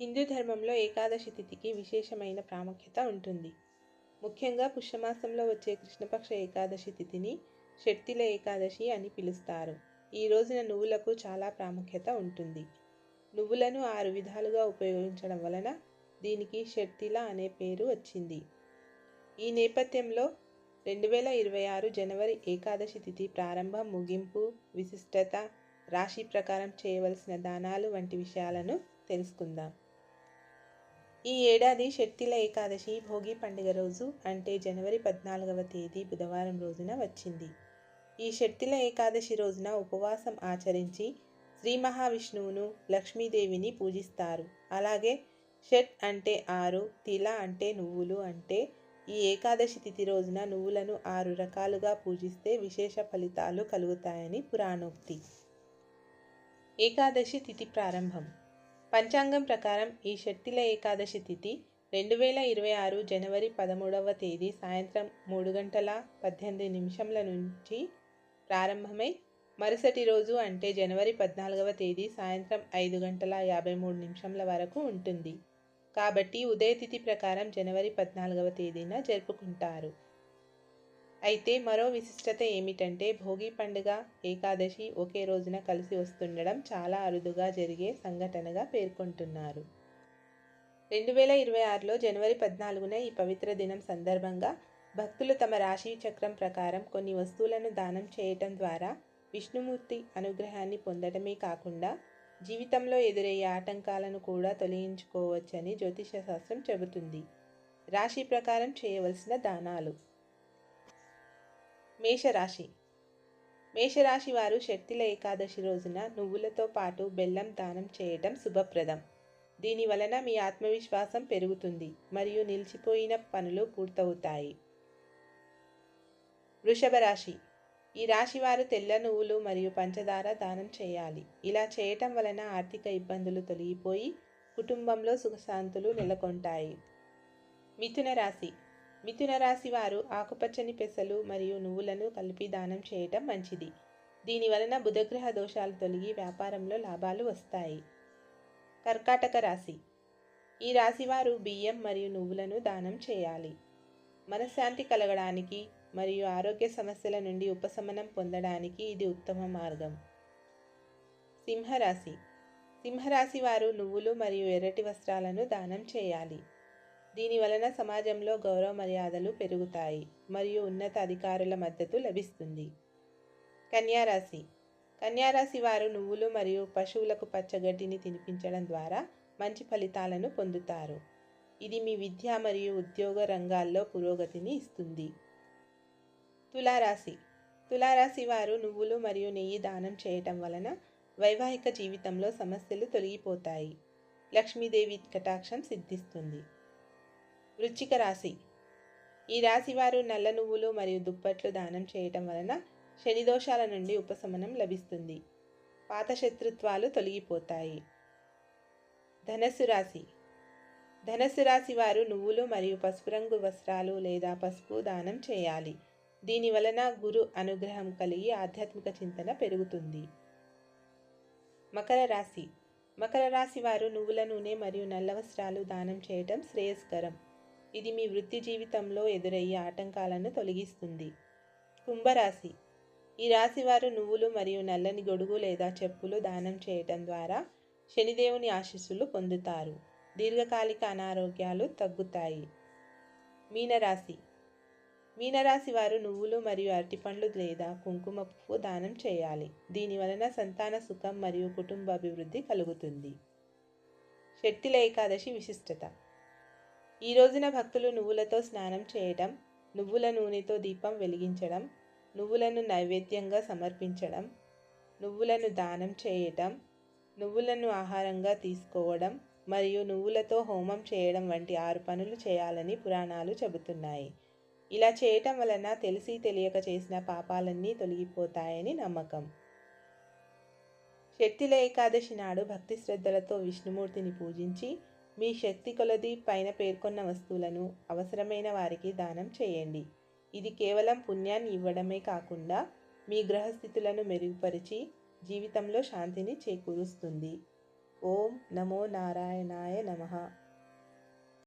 హిందూ ధర్మంలో ఏకాదశి తిథికి విశేషమైన ప్రాముఖ్యత ఉంటుంది. ముఖ్యంగా పుష్యమాసంలో వచ్చే కృష్ణపక్ష ఏకాదశి తిథిని షట్తిల ఏకాదశి అని పిలుస్తారు. ఈ రోజున నువ్వులకు చాలా ప్రాముఖ్యత ఉంటుంది. నువ్వులను ఆరు విధాలుగా ఉపయోగించడం వలన దీనికి షట్తిల అనే పేరు వచ్చింది. ఈ నేపథ్యంలో రెండు వేల ఇరవై ఆరు జనవరి ఏకాదశి తిథి ప్రారంభం ముగింపు విశిష్టత రాశి ప్రకారం చేయవలసిన దానాలు వంటి విషయాలను తెలుసుకుందాం. ఈ ఏడాది షట్టిల ఏకాదశి భోగి పండుగ రోజు అంటే జనవరి పద్నాలుగవ తేదీ బుధవారం రోజున వచ్చింది. ఈ షట్టిల ఏకాదశి రోజున ఉపవాసం ఆచరించి శ్రీ మహావిష్ణువును లక్ష్మీదేవిని పూజిస్తారు. అలాగే షట్ అంటే ఆరు తిల అంటే నువ్వులు అంటే ఈ ఏకాదశి తిథి రోజున నువ్వులను ఆరు రకాలుగా పూజిస్తే విశేష ఫలితాలు కలుగుతాయని పురాణోక్తి. ఏకాదశి తిథి ప్రారంభం. పంచాంగం ప్రకారం ఈ షట్టిల ఏకాదశి తిథి రెండు వేల ఇరవై ఆరు జనవరి పదమూడవ తేదీ సాయంత్రం మూడు గంటల పద్దెనిమిది నిమిషంల నుంచి ప్రారంభమై మరుసటి రోజు అంటే జనవరి పద్నాలుగవ తేదీ సాయంత్రం ఐదు గంటల యాభై మూడు నిమిషంల వరకు ఉంటుంది. కాబట్టి ఉదయతిథి ప్రకారం జనవరి పద్నాలుగవ తేదీన జరుపుకుంటారు. అయితే మరో విశిష్టత ఏమిటంటే భోగి పండుగ ఏకాదశి ఒకే రోజున కలిసి వస్తుండడం చాలా అరుదుగా జరిగే సంఘటనగా పేర్కొంటున్నారు. రెండు వేల ఇరవై ఆరులో జనవరి పద్నాలుగున ఈ పవిత్ర దినం సందర్భంగా భక్తులు తమ రాశి చక్రం ప్రకారం కొన్ని వస్తువులను దానం చేయటం ద్వారా విష్ణుమూర్తి అనుగ్రహాన్ని పొందడమే కాకుండా జీవితంలో ఎదురయ్యే ఆటంకాలను కూడా తొలగించుకోవచ్చని జ్యోతిష శాస్త్రం చెబుతుంది. రాశి ప్రకారం చేయవలసిన దానాలు. మేషరాశి. మేషరాశి వారు షట్టిల ఏకాదశి రోజున నువ్వులతో పాటు బెల్లం దానం చేయటం శుభప్రదం. దీని వలన మీ ఆత్మవిశ్వాసం పెరుగుతుంది మరియు నిలిచిపోయిన పనులు పూర్తవుతాయి. వృషభ రాశి. ఈ రాశి వారు తెల్ల నువ్వులు మరియు పంచదార దానం చేయాలి. ఇలా చేయటం వలన ఆర్థిక ఇబ్బందులు తొలగిపోయి కుటుంబంలో సుఖశాంతులు నెలకొంటాయి. మిథున రాశి. మిథున రాశి వారు ఆకుపచ్చని పెసలు మరియు నువ్వులను కలిపి దానం చేయటం మంచిది. దీని వలన బుధగ్రహ దోషాలు తొలగి వ్యాపారంలో లాభాలు వస్తాయి. కర్కాటక రాశి. ఈ రాశివారు బియ్యం మరియు నువ్వులను దానం చేయాలి. మనశ్శాంతి కలగడానికి మరియు ఆరోగ్య సమస్యల నుండి ఉపశమనం పొందడానికి ఇది ఉత్తమ మార్గం. సింహరాశి. సింహరాశి వారు నువ్వులు మరియు ఎర్రటి వస్త్రాలను దానం చేయాలి. దీని వలన సమాజంలో గౌరవ మర్యాదలు పెరుగుతాయి మరియు ఉన్నత అధికారుల మద్దతు లభిస్తుంది. కన్యారాశి కన్యారాశి వారు నువ్వులు మరియు పశువులకు పచ్చగడ్డిని తినిపించడం ద్వారా మంచి ఫలితాలను పొందుతారు. ఇది మీ విద్య మరియు ఉద్యోగ రంగాల్లో పురోగతిని ఇస్తుంది. తులారాశి. తులారాశి వారు నువ్వులు మరియు నెయ్యి దానం చేయటం వలన వైవాహిక జీవితంలో సమస్యలు తొలగిపోతాయి. లక్ష్మీదేవి కటాక్షం సిద్ధిస్తుంది. వృచ్చిక రాశి. ఈ రాశి వారు నల్ల నువ్వులు మరియు దుప్పట్లు దానం చేయటం వలన శని దోషాల నుండి ఉపశమనం లభిస్తుంది. పాత శత్రుత్వాలు తొలగిపోతాయి. ధనస్సు రాశి. ధనస్సు రాశి వారు నువ్వులు మరియు పసుపు రంగు వస్త్రాలు లేదా పసుపు దానం చేయాలి. దీని వలన గురు అనుగ్రహం కలిగి ఆధ్యాత్మిక చింతన పెరుగుతుంది. మకర రాశి. మకర రాశి వారు నువ్వుల నూనె మరియు నల్ల వస్త్రాలు దానం చేయటం శ్రేయస్కరం. ఇది మీ వృత్తి జీవితంలో ఎదురయ్యే ఆటంకాలను తొలగిస్తుంది. కుంభరాశి. ఈ రాశి వారు నువ్వులు మరియు నల్లని గొడుగు లేదా చెప్పులు దానం చేయటం ద్వారా శనిదేవుని ఆశీస్సులు పొందుతారు. దీర్ఘకాలిక అనారోగ్యాలు తగ్గుతాయి. మీనరాశి. మీనరాశి వారు నువ్వులు మరియు అరటిపండ్లు లేదా కుంకుమ పువ్వు దానం చేయాలి. దీని వలన సంతాన సుఖం మరియు కుటుంబ అభివృద్ధి కలుగుతుంది. శక్తిల ఏకాదశి విశిష్టత. ఈ రోజున భక్తులు నువ్వులతో స్నానం చేయటం నువ్వుల నూనెతో దీపం వెలిగించడం నువ్వులను నైవేద్యంగా సమర్పించడం నువ్వులను దానం చేయటం నువ్వులను ఆహారంగా తీసుకోవడం మరియు నువ్వులతో హోమం చేయడం వంటి ఆరు పనులు చేయాలని పురాణాలు చెబుతున్నాయి. ఇలా చేయటం వలన తెలిసి తెలియక చేసిన పాపాలన్నీ తొలగిపోతాయని నమ్మకం. శక్తిల ఏకాదశి నాడు భక్తి శ్రద్ధలతో విష్ణుమూర్తిని పూజించి మీ శక్తి కొలది పైన పేర్కొన్న వస్తువులను అవసరమైన వారికి దానం చేయండి. ఇది కేవలం పుణ్యాన్ని ఇవ్వడమే కాకుండా మీ గ్రహస్థితులను మెరుగుపరిచి జీవితంలో శాంతిని చేకూరుస్తుంది. ఓం నమో నారాయణాయ నమః.